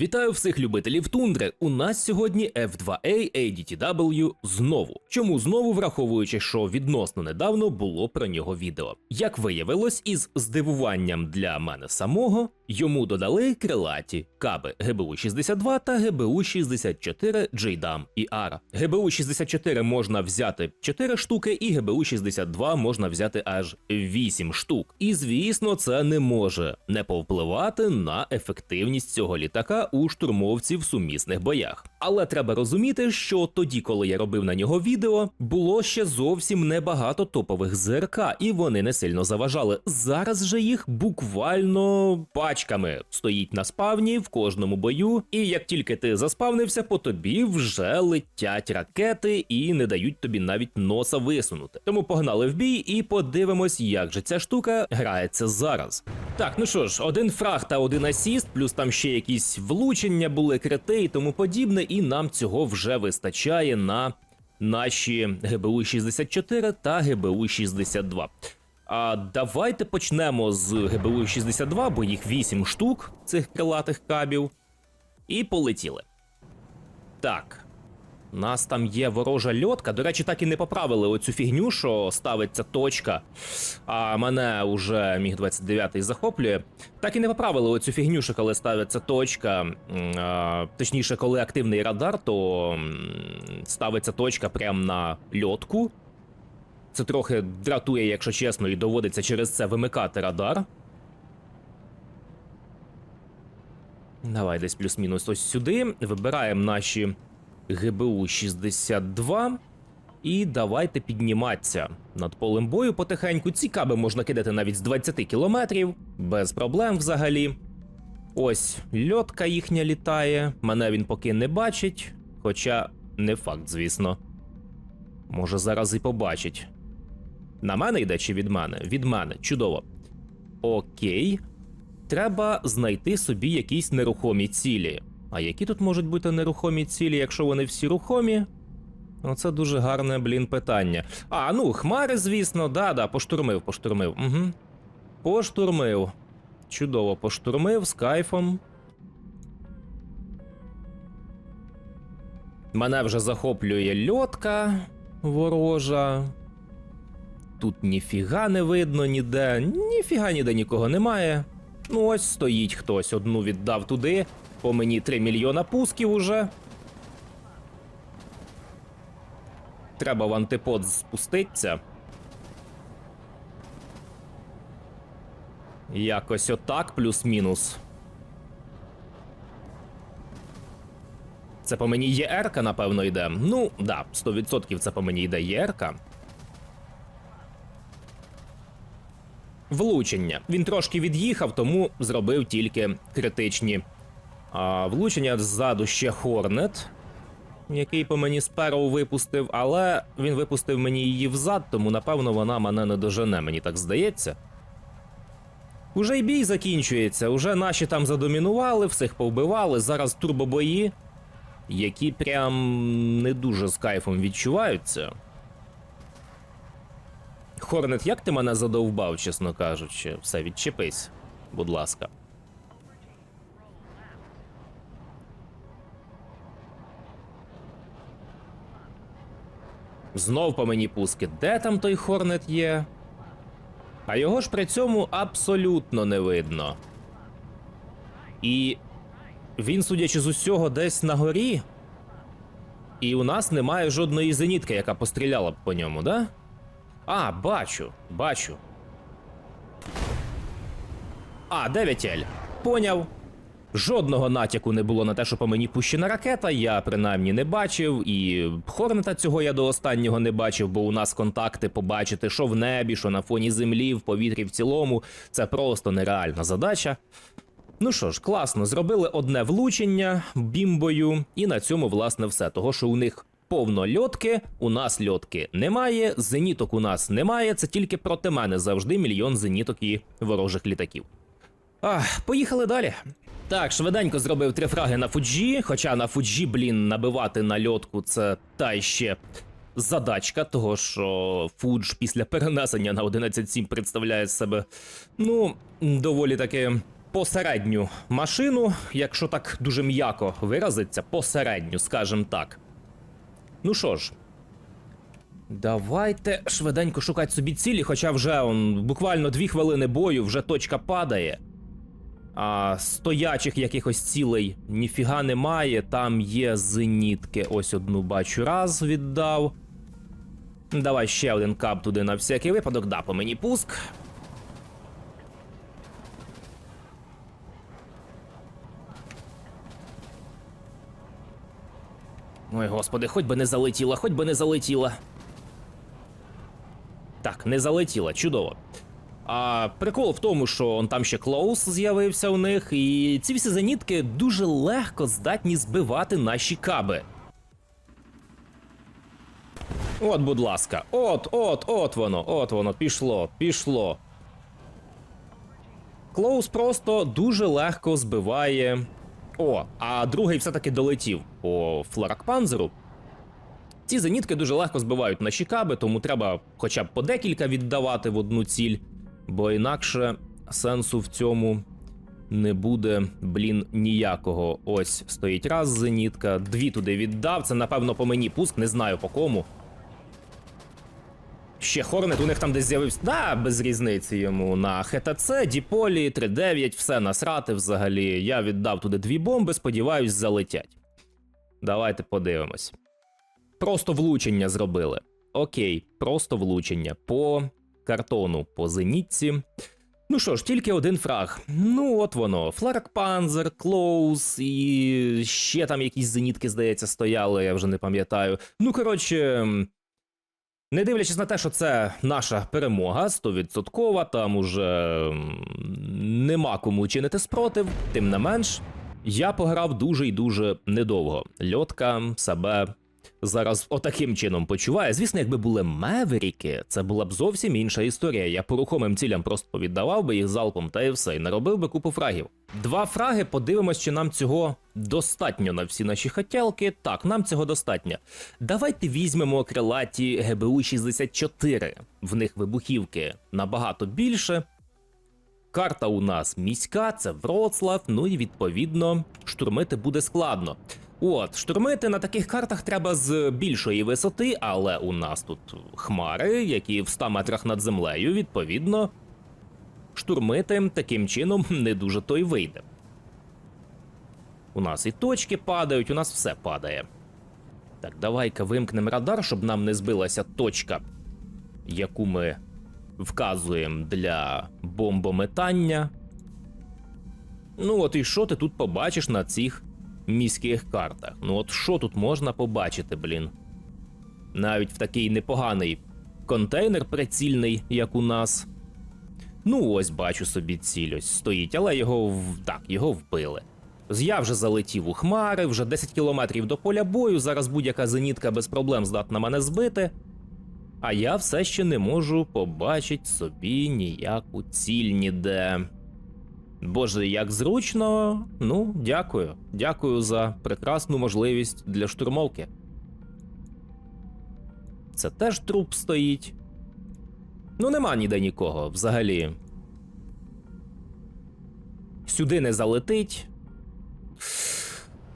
Вітаю всіх любителів тундри. У нас сьогодні F2A ADTW знову. Чому знову враховуючи, що відносно недавно було про нього відео. Як виявилось, із здивуванням для мене самого йому додали крилаті каби ГБУ 62 та ГБУ 64 JDAM ER. ГБУ 64 можна взяти 4 штуки, і ГБУ 62 можна взяти аж 8 штук. І звісно, це не може не повпливати на ефективність цього літака у штурмовців в сумісних боях. Але треба розуміти, що тоді, коли я робив на нього відео, було ще зовсім небагато топових ЗРК, і вони не сильно заважали. Зараз же їх буквально пачками стоїть на спавні в кожному бою. І як тільки ти заспавнився, по тобі вже летять ракети і не дають тобі навіть носа висунути. Тому погнали в бій і подивимось, як же ця штука грається зараз. Так, ну що ж, один фраг та один асіст, плюс там ще якісь влучення були крити і тому подібне, і нам цього вже вистачає на наші ГБУ 64 та ГБУ 62. А давайте почнемо з ГБУ 62, бо їх 8 штук цих крилатих кабів. І полетіли. Так. У нас там є ворожа льотка. До речі, так і не поправили оцю фігню, що ставиться точка. А мене уже міг 29 захоплює. Так і не поправили оцю фігню, що коли ставиться точка. а, точніше, коли активний радар, то ставиться точка прямо на льотку. Це трохи дратує, якщо чесно, і доводиться через це вимикати радар. Давай десь плюс-мінус ось сюди. Вибираємо наші ГБУ 62. І давайте підніматися над полем бою потихеньку. Ці каби можна кидати навіть з 20 кілометрів, без проблем взагалі. Ось льотка їхня літає. Мене він поки не бачить, хоча не факт, звісно. Може, зараз і побачить. На мене йде чи від мене? Від мене. Чудово. Окей. Треба знайти собі якісь нерухомі цілі. А які тут можуть бути нерухомі цілі, якщо вони всі рухомі? Оце дуже гарне, блін, питання. А, ну, хмари, звісно, да-да, поштурмив, поштурмив. Угу. Поштурмив. Чудово, поштурмив з кайфом. Мене вже захоплює льотка ворожа. Тут ніфіга не видно ніде, ніфіга ніде нікого немає. Ну ось стоїть хтось, одну віддав туди. По мені 3 мільйона пусків уже. Треба в антипод спуститися. Якось отак, плюс-мінус. Це по мені ЄРК, напевно, йде. Ну, да, 100% це по мені йде ЄРК. Влучення. Він трошки від'їхав, тому зробив тільки критичні а, влучення. Ззаду ще Хорнет, який по мені сперу випустив, але він випустив мені її взад, тому напевно вона мене не дожене, мені так здається. Уже й бій закінчується, уже наші там задомінували, всіх повбивали. Зараз турбобої, які прям не дуже з кайфом відчуваються. Хорнет, як ти мене задовбав, чесно кажучи, все, відчепись, будь ласка. Знов по мені пуски. Де там той Хорнет є? А його ж при цьому абсолютно не видно. І він, судячи з усього, десь на горі. І у нас немає жодної зенітки, яка постріляла б по ньому, да? А, бачу, бачу. А, 9Л. Поняв. Жодного натяку не було на те, що по мені пущена ракета, я принаймні не бачив, і Хорнета цього я до останнього не бачив, бо у нас контакти побачити, що в небі, що на фоні землі, в повітрі в цілому, це просто нереальна задача. Ну що ж, класно, зробили одне влучення бімбою, і на цьому, власне, все. Того, що у них повно льотки, у нас льотки немає, зеніток у нас немає, це тільки проти мене завжди мільйон зеніток і ворожих літаків. Ах, поїхали далі. Так, швиденько зробив три фраги на Фуджі, хоча на Фуджі, блін, набивати на льотку це та ще задачка, того що Фудж після перенесення на 11.7 представляє себе, ну, доволі таки посередню машину, якщо так дуже м'яко виразиться, посередню, скажем так. Ну що ж, давайте швиденько шукати собі цілі, хоча вже он, буквально дві хвилини бою, вже точка падає. А стоячих якихось цілей ніфіга немає. Там є зенітки. Ось одну бачу раз віддав. Давай ще один кап туди на всякий випадок. Да, по мені пуск. Ой, господи, хоч би не залетіла, хоч би не залетіла. Так, не залетіла, чудово. А прикол в тому, що он там ще Клоус з'явився у них, і ці всі зенітки дуже легко здатні збивати наші каби. От, будь ласка, от, от, от воно, от воно, пішло, пішло. Клоус просто дуже легко збиває. О, а другий все-таки долетів по фларакпанзеру. Ці зенітки дуже легко збивають наші каби, тому треба хоча б по декілька віддавати в одну ціль, бо інакше сенсу в цьому не буде, блін, ніякого. Ось стоїть раз зенітка, дві туди віддав. Це, напевно, по мені пуск, не знаю по кому. Ще Хорнет у них там десь з'явився. Да, без різниці йому на ХТЦ, Діполі, 3.9, все насрати взагалі. Я віддав туди дві бомби, сподіваюсь, залетять. Давайте подивимось. Просто влучення зробили. Окей, просто влучення по картону по зенітці. Ну що ж, тільки один фраг. Ну, от воно. Фларак Панзер, Клоус і ще там якісь зенітки, здається, стояли, я вже не пам'ятаю. Ну, коротше. Не дивлячись на те, що це наша перемога 100%, там уже нема кому чинити спротив, тим не менш, я пограв дуже і дуже недовго. Льотка себе зараз отаким чином почуває. Звісно, якби були меверіки, це була б зовсім інша історія. Я по рухомим цілям просто повіддавав би їх залпом та і все, і наробив би купу фрагів. Два фраги, подивимось, чи нам цього достатньо на всі наші хотілки. Так, нам цього достатньо. Давайте візьмемо крилаті ГБУ 64. В них вибухівки набагато більше. Карта у нас міська, це Вроцлав, ну і відповідно штурмити буде складно. От, штурмити на таких картах треба з більшої висоти, але у нас тут хмари, які в 100 метрах над землею, відповідно, штурмити таким чином не дуже то й вийде. У нас і точки падають, у нас все падає. Так, давай-ка вимкнемо радар, щоб нам не збилася точка, яку ми вказуємо для бомбометання. Ну, от і що ти тут побачиш на цих міських картах? Ну, от що тут можна побачити, блін? Навіть в такий непоганий контейнер прицільний, як у нас. Ну, ось бачу собі ціль ось стоїть, але його в... так, його вбили. Я вже залетів у хмари, вже 10 кілометрів до поля бою. Зараз будь-яка зенітка без проблем здатна мене збити. А я все ще не можу побачити собі ніяку ціль ніде. Боже, як зручно. Ну, дякую. Дякую за прекрасну можливість для штурмовки. Це теж труп стоїть. Ну, нема ніде нікого взагалі. Сюди не залетить.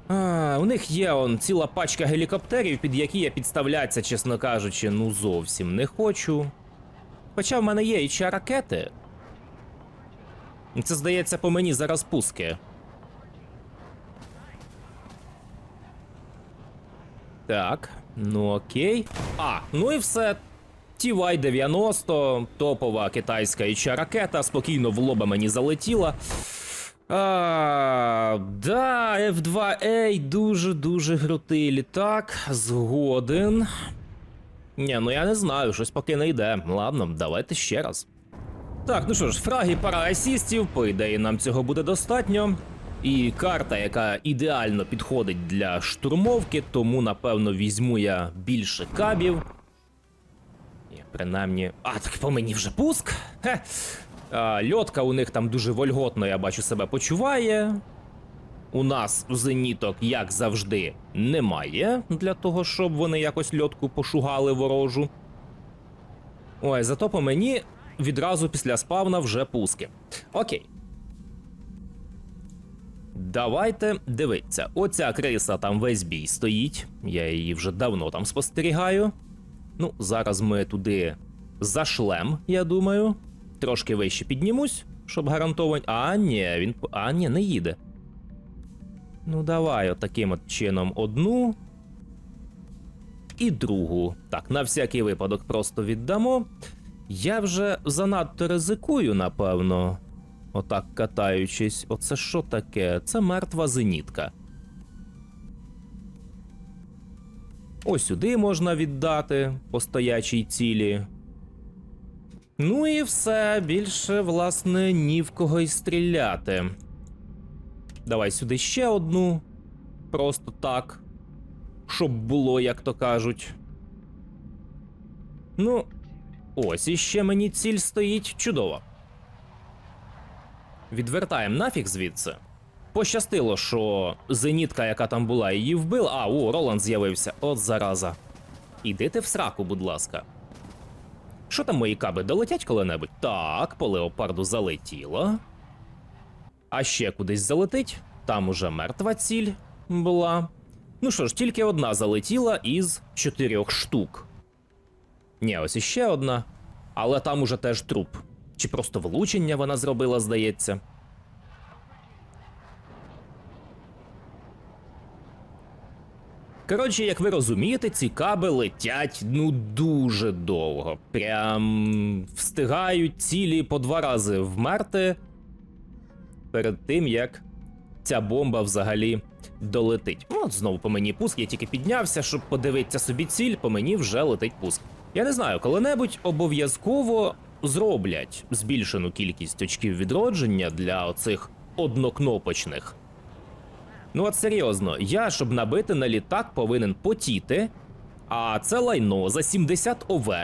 А, у них є он ціла пачка гелікоптерів, під які я підставлятися, чесно кажучи, ну зовсім не хочу. Хоча в мене є і ще ракети. Це здається по мені зараз пуски. Так, ну окей. А, ну і все. TY-90, топова китайська іча ракета, спокійно в лоба мені залетіла. А, да, F2A дуже-дуже крутий літак. Згоден. Ні, ну я не знаю, щось поки не йде. Ладно, давайте ще раз. Так, ну що ж, фраги пара асістів, по ідеї, нам цього буде достатньо. І карта, яка ідеально підходить для штурмовки, тому напевно візьму я більше кабів. І принаймні. А, так по мені вже пуск. Хе. А, льотка у них там дуже вольготно, я бачу, себе почуває. У нас зеніток, як завжди, немає для того, щоб вони якось льотку пошугали ворожу. Ой, зато по мені відразу після спавна вже пуски. Окей. Давайте дивитися. Оця криса там весь бій стоїть. Я її вже давно там спостерігаю. Ну, зараз ми туди зашлем, я думаю. Трошки вище піднімусь, щоб гарантовані. А, ні, він. А, ні, не їде. Ну, давай, от таким от чином одну. І другу. Так, на всякий випадок просто віддамо. Я вже занадто ризикую, напевно. Отак катаючись. Оце що таке? Це мертва зенітка. Ось сюди можна віддати по стоячій цілі. Ну і все, більше, власне, ні в кого й стріляти. Давай сюди ще одну. Просто так. Щоб було, як то кажуть. Ну, ось іще мені ціль стоїть чудово. Відвертаємо нафіг звідси. Пощастило, що зенітка, яка там була, її вбила. А, о, Роланд з'явився. От зараза. Ідите в сраку, будь ласка. Що там мої каби долетять коли-небудь? Так, по леопарду залетіло. А ще кудись залетить. Там уже мертва ціль була. Ну що ж, тільки одна залетіла із чотирьох штук. Ні, ось іще одна. Але там уже теж труп. Чи просто влучення вона зробила, здається. Коротше, як ви розумієте, ці каби летять ну дуже довго. Прям встигають цілі по два рази вмерти перед тим, як ця бомба взагалі долетить. Ну, От знову по мені пуск, я тільки піднявся, щоб подивитися собі ціль, по мені вже летить пуск. Я не знаю, коли-небудь обов'язково зроблять збільшену кількість очків відродження для оцих однокнопочних. Ну от серйозно, я, щоб набити на літак, повинен потіти, а це лайно за 70 ОВ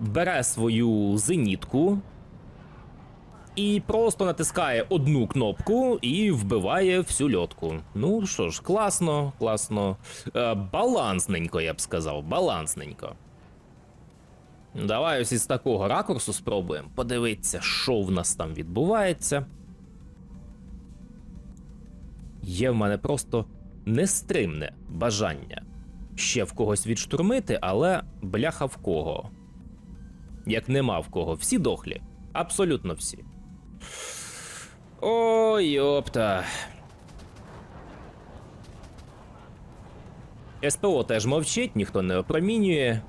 бере свою зенітку і просто натискає одну кнопку і вбиває всю льотку. Ну що ж, класно, класно. Е, балансненько, я б сказав, балансненько. Давай ось із такого ракурсу спробуємо подивитися, що в нас там відбувається. Є в мене просто нестримне бажання ще в когось відштурмити, але бляха в кого. Як нема в кого, всі дохлі. Абсолютно всі. Ой, йопта. СПО теж мовчить, ніхто не опромінює.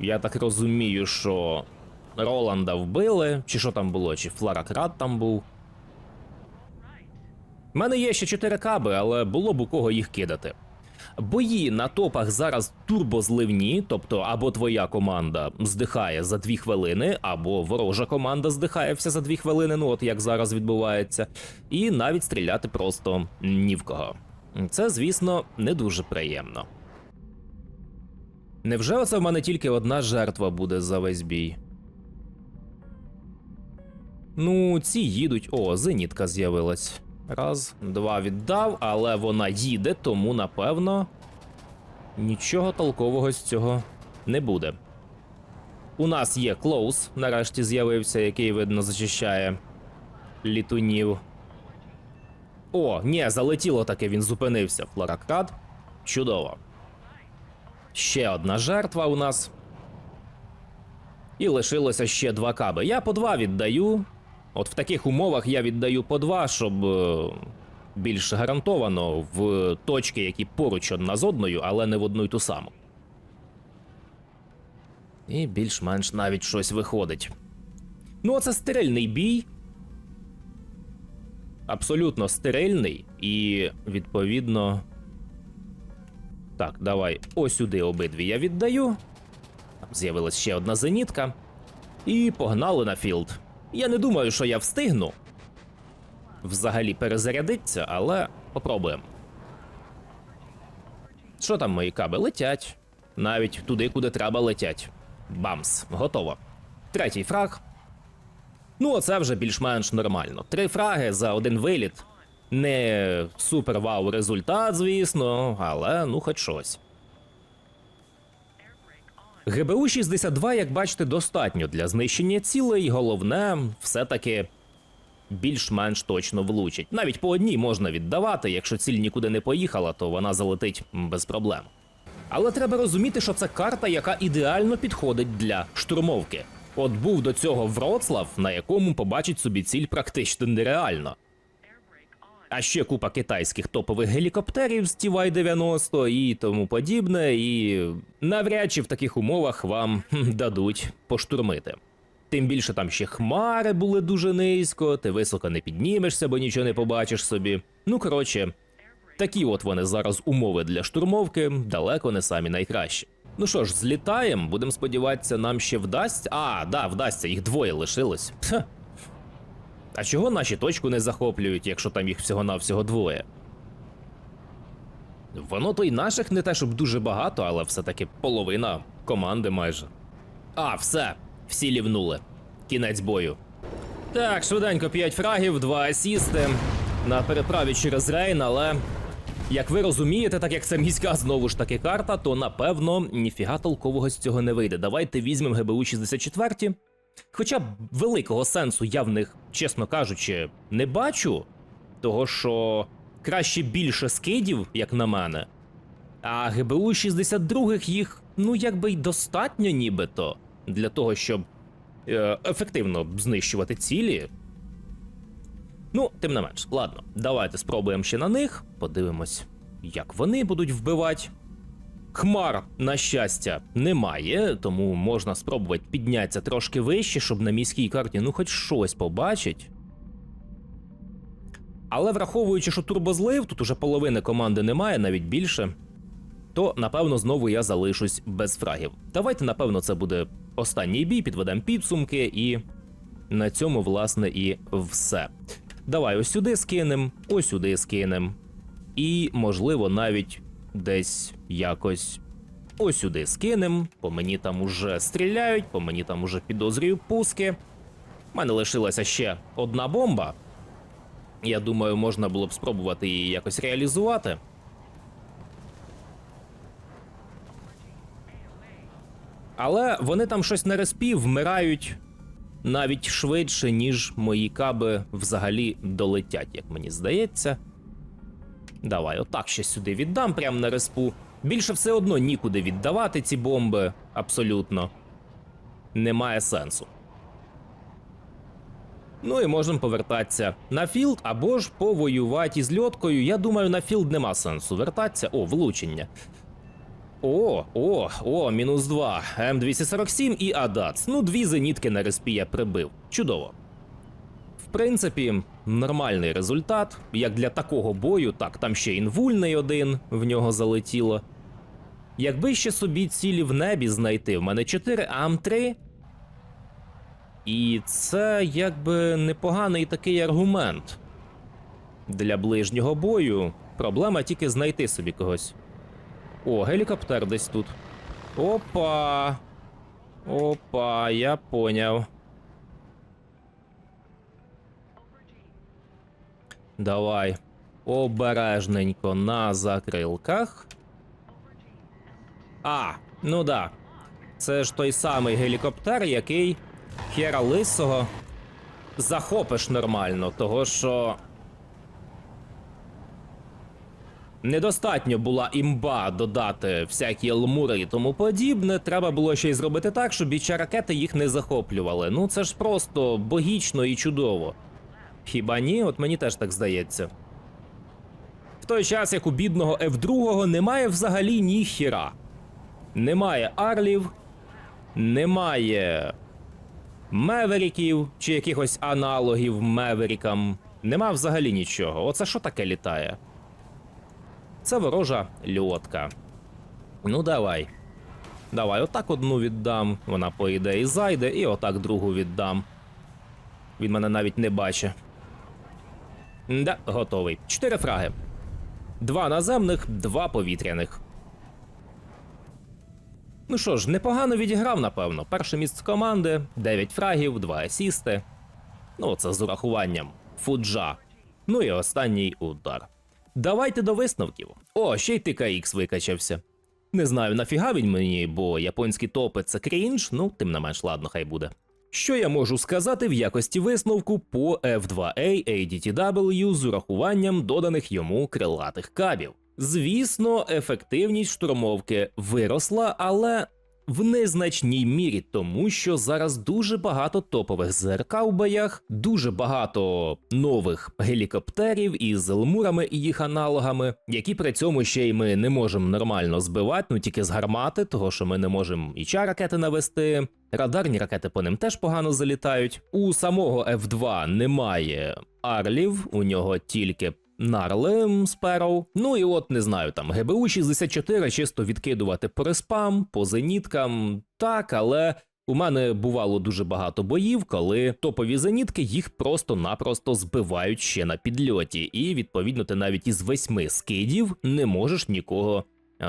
Я так розумію, що Роланда вбили, чи що там було, чи Фларакрат там був. У мене є ще 4 каби, але було б у кого їх кидати. Бої на топах зараз турбозливні, тобто або твоя команда здихає за 2 хвилини, або ворожа команда здихає вся за 2 хвилини, ну от як зараз відбувається, і навіть стріляти просто ні в кого. Це, звісно, не дуже приємно. Невже оце в мене тільки одна жертва буде за весь бій? Ну, ці їдуть. О, зенітка з'явилась. Раз, два віддав, але вона їде, тому напевно нічого толкового з цього не буде. У нас є Клоус, нарешті з'явився, який, видно, зачищає літунів. О, ні, залетіло таке, він зупинився. Флоракрат. Чудово. Ще одна жертва у нас. І лишилося ще два каби. Я по два віддаю. От в таких умовах я віддаю по два, щоб е, більш гарантовано в точки, які поруч одна з одною, але не в одну й ту саму. І більш-менш навіть щось виходить. Ну, оце стерильний бій. Абсолютно стерильний. І відповідно. Так, давай ось сюди обидві я віддаю. Там з'явилась ще одна зенітка. І погнали на філд. Я не думаю, що я встигну взагалі перезарядитися, але попробуємо. Що там мої каби летять? Навіть туди, куди треба летять. Бамс, готово. Третій фраг. Ну, оце вже більш-менш нормально. Три фраги за один виліт. Не супер вау результат, звісно, але ну хоч щось. ГБУ 62, як бачите, достатньо для знищення цілей. Головне, все-таки більш-менш точно влучать. Навіть по одній можна віддавати, якщо ціль нікуди не поїхала, то вона залетить без проблем. Але треба розуміти, що це карта, яка ідеально підходить для штурмовки. От був до цього Вроцлав, на якому побачить собі ціль практично нереально. А ще купа китайських топових гелікоптерів з TY-90 і тому подібне, і навряд чи в таких умовах вам дадуть поштурмити. Тим більше там ще хмари були дуже низько, ти високо не піднімешся, бо нічого не побачиш собі. Ну коротше, такі от вони зараз умови для штурмовки, далеко не самі найкращі. Ну що ж, злітаємо, будемо сподіватися, нам ще вдасться. А, да, вдасться, їх двоє лишилось. Ха. А чого наші точку не захоплюють, якщо там їх всього-навсього двоє? Воно то й наших не те, щоб дуже багато, але все-таки половина команди майже. А, все, всі лівнули. Кінець бою. Так, швиденько 5 фрагів, 2 асісти на переправі через Рейн, але. Як ви розумієте, так як це міська знову ж таки карта, то напевно ніфіга толкового з цього не вийде. Давайте візьмемо ГБУ 64. Хоча великого сенсу я в них, чесно кажучи, не бачу, того що краще більше скидів, як на мене. А ГБУ 62 їх, ну якби й достатньо нібито для того, щоб е, ефективно знищувати цілі. Ну, тим не менш, ладно, давайте спробуємо ще на них, подивимось, як вони будуть вбивати. Хмар, на щастя, немає, тому можна спробувати піднятися трошки вище, щоб на міській карті ну хоч щось побачить. Але враховуючи, що турбозлив, тут уже половини команди немає, навіть більше, то напевно знову я залишусь без фрагів. Давайте, напевно, це буде останній бій, підведемо підсумки, і на цьому, власне, і все. Давай ось сюди скинем, ось сюди скинем. І, можливо, навіть десь якось ось сюди скинем. По мені там уже стріляють, по мені там уже підозрюю пуски. У мене лишилася ще одна бомба. Я думаю, можна було б спробувати її якось реалізувати. Але вони там щось на респі вмирають навіть швидше, ніж мої каби взагалі долетять, як мені здається. Давай, отак ще сюди віддам прямо на респу. Більше все одно нікуди віддавати ці бомби. Абсолютно. Немає сенсу. Ну і можемо повертатися на філд або ж повоювати із льоткою. Я думаю, на філд нема сенсу вертатися. О, влучення. О, о, о, мінус 2. М247 і Адац. Ну, дві зенітки на респі я прибив. Чудово. В принципі, нормальний результат. Як для такого бою, так, там ще інвульний один в нього залетіло. Якби ще собі цілі в небі знайти, в мене 4 АМ3. І це якби непоганий такий аргумент. Для ближнього бою проблема тільки знайти собі когось. О, гелікоптер десь тут. Опа. Опа, я поняв. Давай. Обережненько на закрилках. А, ну да. Це ж той самий гелікоптер, який хера лисого захопиш нормально, того що. Недостатньо була імба додати всякі елмури і тому подібне. Треба було ще й зробити так, щоб біча ракети їх не захоплювали. Ну це ж просто богічно і чудово. Хіба ні? От мені теж так здається. В той час, як у бідного F2 немає взагалі ні хіра. Немає арлів, немає меверіків чи якихось аналогів меверікам. Нема взагалі нічого. Оце що таке літає? Це ворожа льотка. Ну, давай. Давай, отак одну віддам. Вона, по ідеї, зайде, і отак другу віддам. Він мене навіть не бачить. Да, готовий. Чотири фраги. Два наземних, два повітряних. Ну що ж, непогано відіграв, напевно. Перше місце команди, 9 фрагів, 2 асісти. Ну, це з урахуванням. Фуджа. Ну і останній удар. Давайте до висновків. О, ще й ТКХ викачався. Не знаю, нафіга він мені, бо японські топи це крінж, ну, тим не менш, ладно, хай буде. Що я можу сказати в якості висновку по F2A ADTW з урахуванням доданих йому крилатих кабів? Звісно, ефективність штурмовки виросла, але в незначній мірі, тому що зараз дуже багато топових ЗРК у боях, дуже багато нових гелікоптерів із елмурами і їх аналогами, які при цьому ще й ми не можемо нормально збивати, ну тільки з гармати, того що ми не можемо і ча ракети навести. Радарні ракети по ним теж погано залітають. У самого F2 немає арлів, у нього тільки Нарли Спероу. Ну і от не знаю, там ГБУ 64 чисто відкидувати по респам, по зеніткам. Так, але у мене бувало дуже багато боїв, коли топові зенітки їх просто-напросто збивають ще на підльоті, і відповідно ти навіть із восьми скидів не можеш нікого.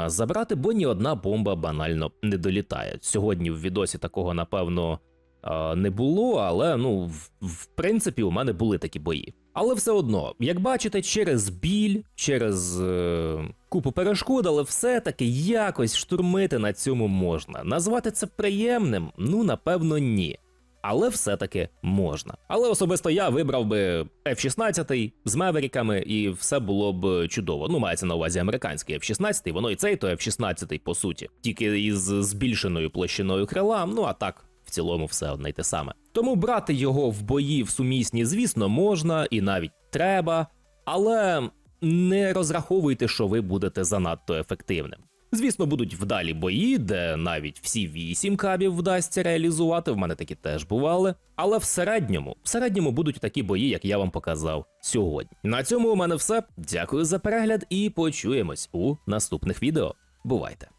Забрати, бо ні одна бомба банально не долітає. Сьогодні в відосі такого напевно не було, але ну в принципі у мене були такі бої. Але все одно, як бачите, через біль, через е, купу перешкод, але все-таки якось штурмити на цьому можна. Назвати це приємним? Ну напевно, ні. Але все-таки можна. Але особисто я вибрав би F-16 з меверіками, і все було б чудово. Ну, мається на увазі американський F-16, воно і цей то F-16 по суті, тільки із збільшеною площиною крила. Ну а так, в цілому, все одне й те саме. Тому брати його в бої в сумісні, звісно, можна і навіть треба, але не розраховуйте, що ви будете занадто ефективним. Звісно, будуть вдалі бої, де навіть всі вісім кабів вдасться реалізувати. В мене такі теж бували. Але в середньому, в середньому будуть такі бої, як я вам показав сьогодні. На цьому у мене все. Дякую за перегляд і почуємось у наступних відео. Бувайте!